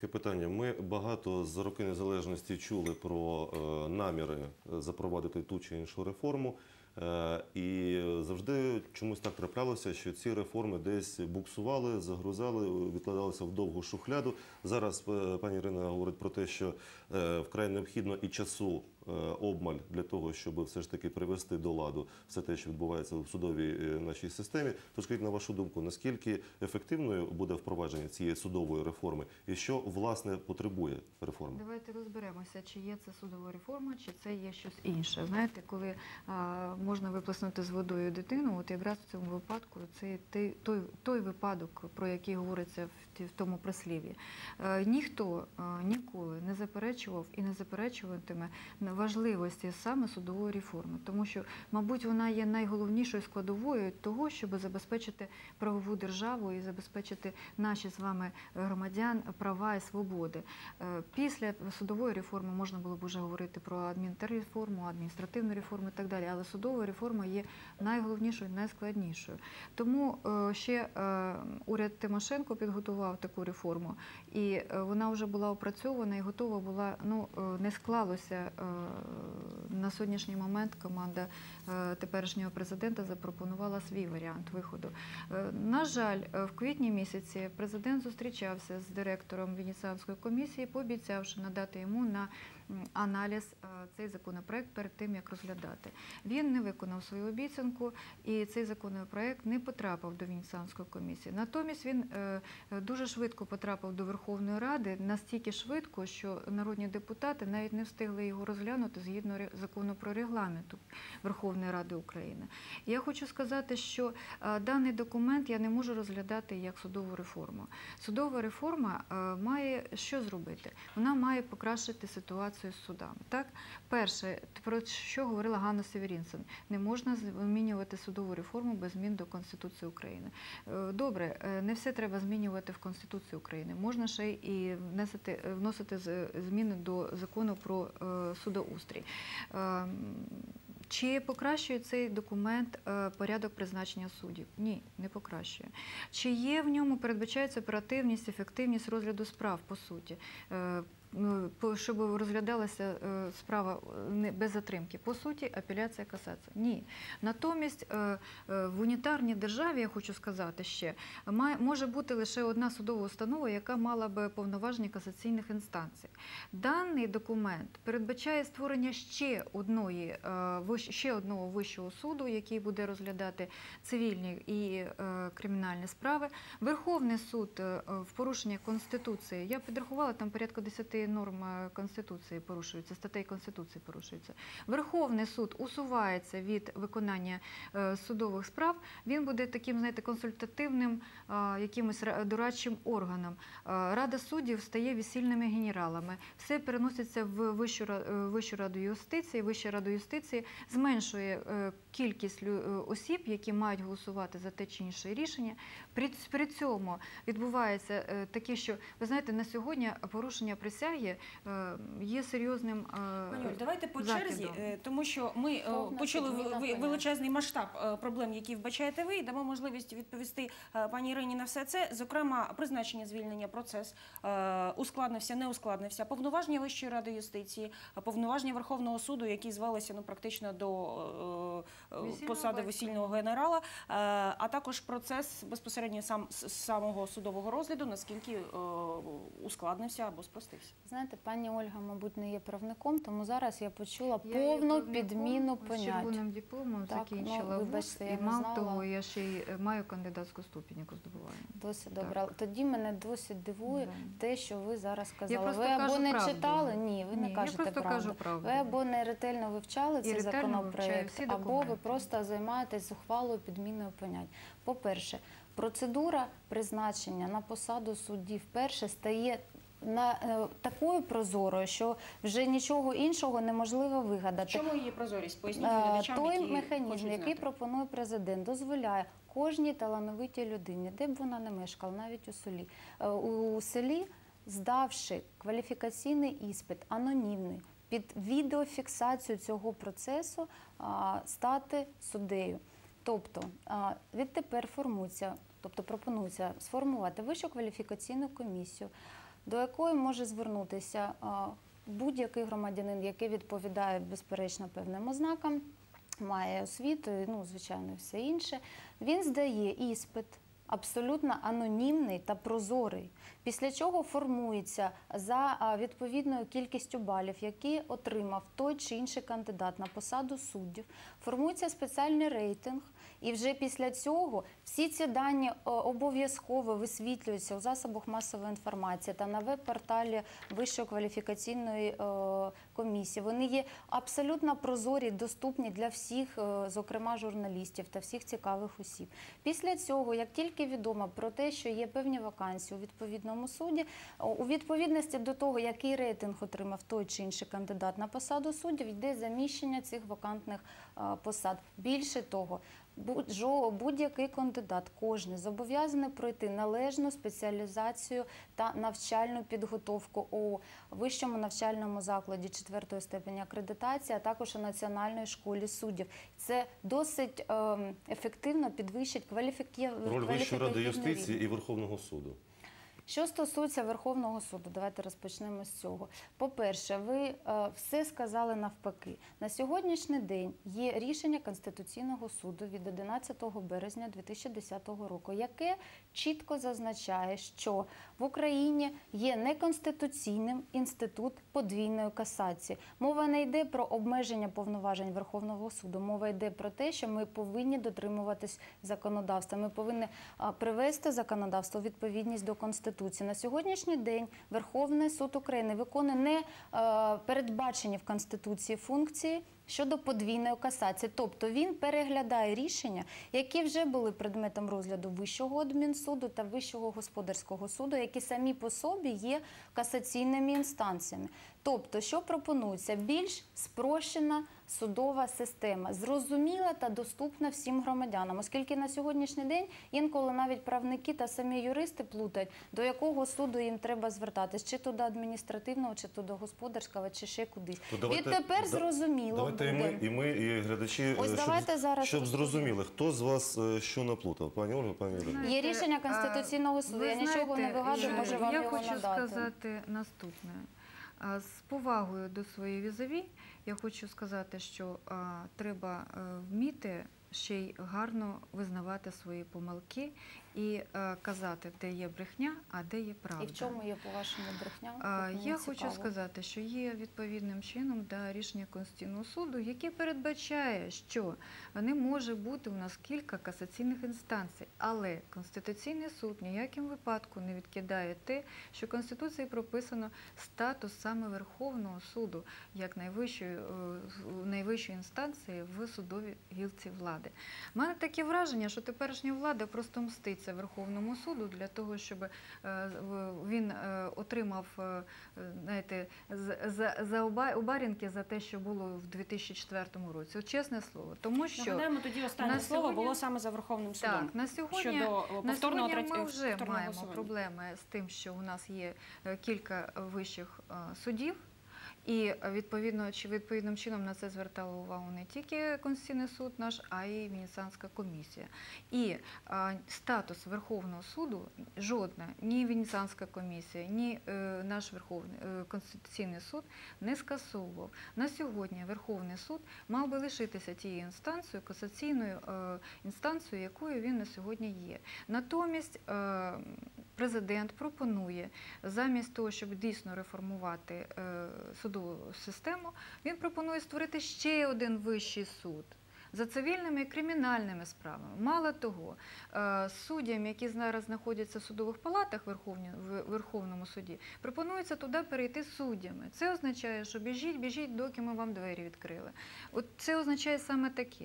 Питання. Ми багато за роки незалежності чули про е, наміри е, запровадити ту чи іншу реформу. Е, і завжди чомусь так траплялося, що ці реформи десь буксували, загрузали, відкладалися в довгу шухляду. Зараз пані Ірина говорить про те, що вкрай необхідно і часу обмаль для того, щоб все ж таки привести до ладу все те, що відбувається в судовій е, нашій системі. То скажіть на вашу думку, наскільки ефективною буде впровадження цієї судової реформи, і що власне потребує реформи? Давайте розберемося, чи є це судова реформа, чи це є щось інше. Знаєте, коли можна виплеснути з водою дитину, от якраз в цьому випадку це той, той, той випадок, про який говориться в, в тому прислів'ї. Е, ніхто е, ніколи не заперечував і не заперечуватиме важливості саме судової реформи, тому що, мабуть, вона є найголовнішою складовою того, щоб забезпечити правову державу і забезпечити наші з вами громадян права і свободи. Е, Після судової реформи можна було б вже говорити про адмінтерреформу, адміністративну реформу і так далі, але судова реформа є найголовнішою, найскладнішою. Тому ще уряд Тимошенко підготував таку реформу, і е, вона вже була опрацьована і готова була. Ну е, не склалося е, на сьогоднішній момент. Команда теперішнього президента запропонувала свій варіант виходу. На жаль, в квітні місяці президент зустрічався з директором Венеціанської комісії, пообіцявши надати йому на аналіз цей законопроект перед тим, як розглядати. Він не виконав свою обіцянку, і цей законопроект не потрапив до Венеціанської комісії. Натомість він е, е, дуже швидко потрапив до Верховної Ради, настільки швидко, що народні депутати навіть не встигли його розглянути згідно закону про регламенту Верховної Ради України. Я хочу сказати, що е, даний документ я не можу розглядати як судову реформу. Судова реформа е, має що зробити? Вона має покращити ситуацію з судами. Так, перше, про що говорила Ганна Северінсон, не можна змінювати судову реформу без змін до Конституції України. Е, Добре, не все треба змінювати в Конституцію України. Можна ще і е, вносити з- зміни до закону про е, судоустрій. Ем, Чи покращує цей документ е, порядок призначення суддів? Ні, не покращує. Чи є в ньому передбачається оперативність, ефективність розгляду справ по суті? Ну, Щоб розглядалася е, справа е, без затримки. По суті, апеляція касація. Ні. Натомість е, в унітарній державі, я хочу сказати ще, може бути лише одна судова установа, яка мала би повноваження касаційних інстанцій. Даний документ передбачає створення ще одної ще одного вищого суду, який буде розглядати цивільні і кримінальні справи. Верховний суд в порушення конституції. Я підрахувала там порядка 10 норм конституції порушуються, статей конституції порушуються. Верховний суд усувається від виконання е, судових справ. Він буде таким, знаєте, консультативним е, якимось ра- дорадчим органом. Е, Рада суддів стає весільними генералами. Все переноситься в Вищу, Ра- Вищу раду юстиції. Вища рада юстиції зменшує кількість осіб, які мають голосувати за те чи інше рішення. При, цьому відбувається таке, що ви знаєте, на сьогодні порушення присяги е, є серйозним. е, Пані давайте по закидом. черзі, е, тому що ми е, Повна почули величезний масштаб е, проблем, які вбачаєте ви, і дамо можливість відповісти е, пані Ірині на все це. Зокрема, призначення звільнення процес е, ускладнився, не ускладнився. Повноваження Вищої ради юстиції, е, повноваження Верховного суду, які звелися ну практично до е, е, Весільного посади батька. весільного генерала, е, а також процес безпосередньо сам самого судового розгляду, наскільки е, ускладнився або спростився. Знаєте, пані Ольга, мабуть, не є правником, тому зараз я почула Я є повну правником, підміну з понять. червоним дипломом Так, закінчила ну, вуз, я і мав знала. того, я ще й е, маю кандидатську ступінь, яку здобуваю. Досить Так. добре. Тоді мене досить дивує Да. те, що ви зараз сказали. Ви або не правду. читали, ні, ви Ні, не кажете правду. кажу правду. Ви або не ретельно вивчали цей законопроект, або ви просто займаєтесь зухвалою підміною понять. По-перше, процедура призначення на посаду судді вперше стає на е, такою прозорою, що вже нічого іншого неможливо вигадати. Чому її прозорість? Поясніть Е, глядачам, Той які механізм, який пропонує президент, дозволяє кожній талановитій людині, де б вона не мешкала, навіть у селі, е, у селі, здавши кваліфікаційний іспит, анонімний, під відеофіксацію цього процесу стати суддею. Тобто відтепер формується, тобто пропонується сформувати вищу кваліфікаційну комісію до якої може звернутися будь-який громадянин, який відповідає безперечно певним ознакам, має освіту, ну, звичайно, все інше. Він здає іспит. Абсолютно анонімний та прозорий, після чого формується за відповідною кількістю балів, які отримав той чи інший кандидат на посаду суддів. Формується спеціальний рейтинг, і вже після цього всі ці дані обов'язково висвітлюються у засобах масової інформації та на веб-порталі Вищої кваліфікаційної комісії. Вони є абсолютно прозорі, доступні для всіх, е, зокрема журналістів та всіх цікавих осіб. Після цього, як тільки відомо про те, що є певні вакансії у відповідному суді, у відповідності до того, який рейтинг отримав той чи інший кандидат на посаду суддів, йде заміщення цих вакантних посад. Більше того, будь-який кандидат, кожен зобов'язаний пройти належну спеціалізацію та навчальну підготовку у вищому навчальному закладі четвертої степені акредитації, а також у Національної школі суддів. Це досить ем, ефективно підвищить кваліфіки... Роль Вищої ради юстиції і Верховного суду. Що стосується Верховного суду, давайте розпочнемо з цього. По-перше, ви е, все сказали навпаки. На сьогоднішній день є рішення Конституційного суду від 11 березня 2010 року, яке чітко зазначає, що в Україні є неконституційним інститут подвійної касації. Мова не йде про обмеження повноважень Верховного суду. Мова йде про те, що ми повинні дотримуватись законодавства. Ми повинні привести законодавство у відповідність до Конституції. На сьогоднішній день Верховний суд України виконує не е, передбачені в Конституції функції. Щодо подвійної касації, тобто він переглядає рішення, які вже були предметом розгляду Вищого адмінсуду та Вищого господарського суду, які самі по собі є касаційними інстанціями. Тобто, що пропонується? Більш спрощена судова система, зрозуміла та доступна всім громадянам, оскільки на сьогоднішній день інколи навіть правники та самі юристи плутають, до якого суду їм треба звертатись, чи то до адміністративного, чи то до господарського, чи ще кудись. Відтепер зрозуміло Давайте і ми, і ми, і глядачі, Ось е, давайте щоб, зараз щоб зрозуміли, хто з вас е, що наплутав. Пані Ольга, пані Ірина. Є рішення Конституційного суду. ви Я нічого не вигадую, Юрій, можу вам я його хочу надати. сказати наступне. А, З повагою до своєї візові я хочу сказати, що а, треба е, вміти ще й гарно визнавати свої помилки і е, казати, де є брехня, а де є правда. І в чому є по-вашому брехня? А, От мені Я цікаво. хочу сказати, що є відповідним чином да, рішення Конституційного суду, яке передбачає, що не може бути у нас кілька касаційних інстанцій, але Конституційний суд ніяким випадку не відкидає те, що в Конституції прописано статус саме Верховного суду як найвищої, е, найвищої інстанції в судовій гілці влади. У мене таке враження, що теперішня влада просто мститься Верховному суду для того, щоб е, він е, отримав е, знаєте, за, за обарінки за те, що було в 2004 році. От чесне слово. Тому що Нагадаємо, тоді останнє на слово сьогодні- було саме за Верховним судом. так, на сьогодні щодо на сьогодні третього ми вже маємо проблеми з тим, що у нас є кілька вищих судів. І відповідно чи відповідним чином на це звертала увагу не тільки Конституційний суд наш, а й Венеціанська комісія. І е, статус Верховного суду жодна, ні Венеціанська комісія, ні е, наш Верховний е, Конституційний суд не скасовував. На сьогодні Верховний суд мав би лишитися тією інстанцією, касаційною е, інстанцією, якою він на сьогодні є. Натомість е, президент пропонує замість того, щоб дійсно реформувати е, судову систему, він пропонує створити ще один вищий суд. За цивільними і кримінальними справами. Мало того, е, суддям, які зараз знаходяться в судових палатах в Верховному суді, пропонується туди перейти суддями. Це означає, що біжіть, біжіть, доки ми вам двері відкрили. От це означає саме таке.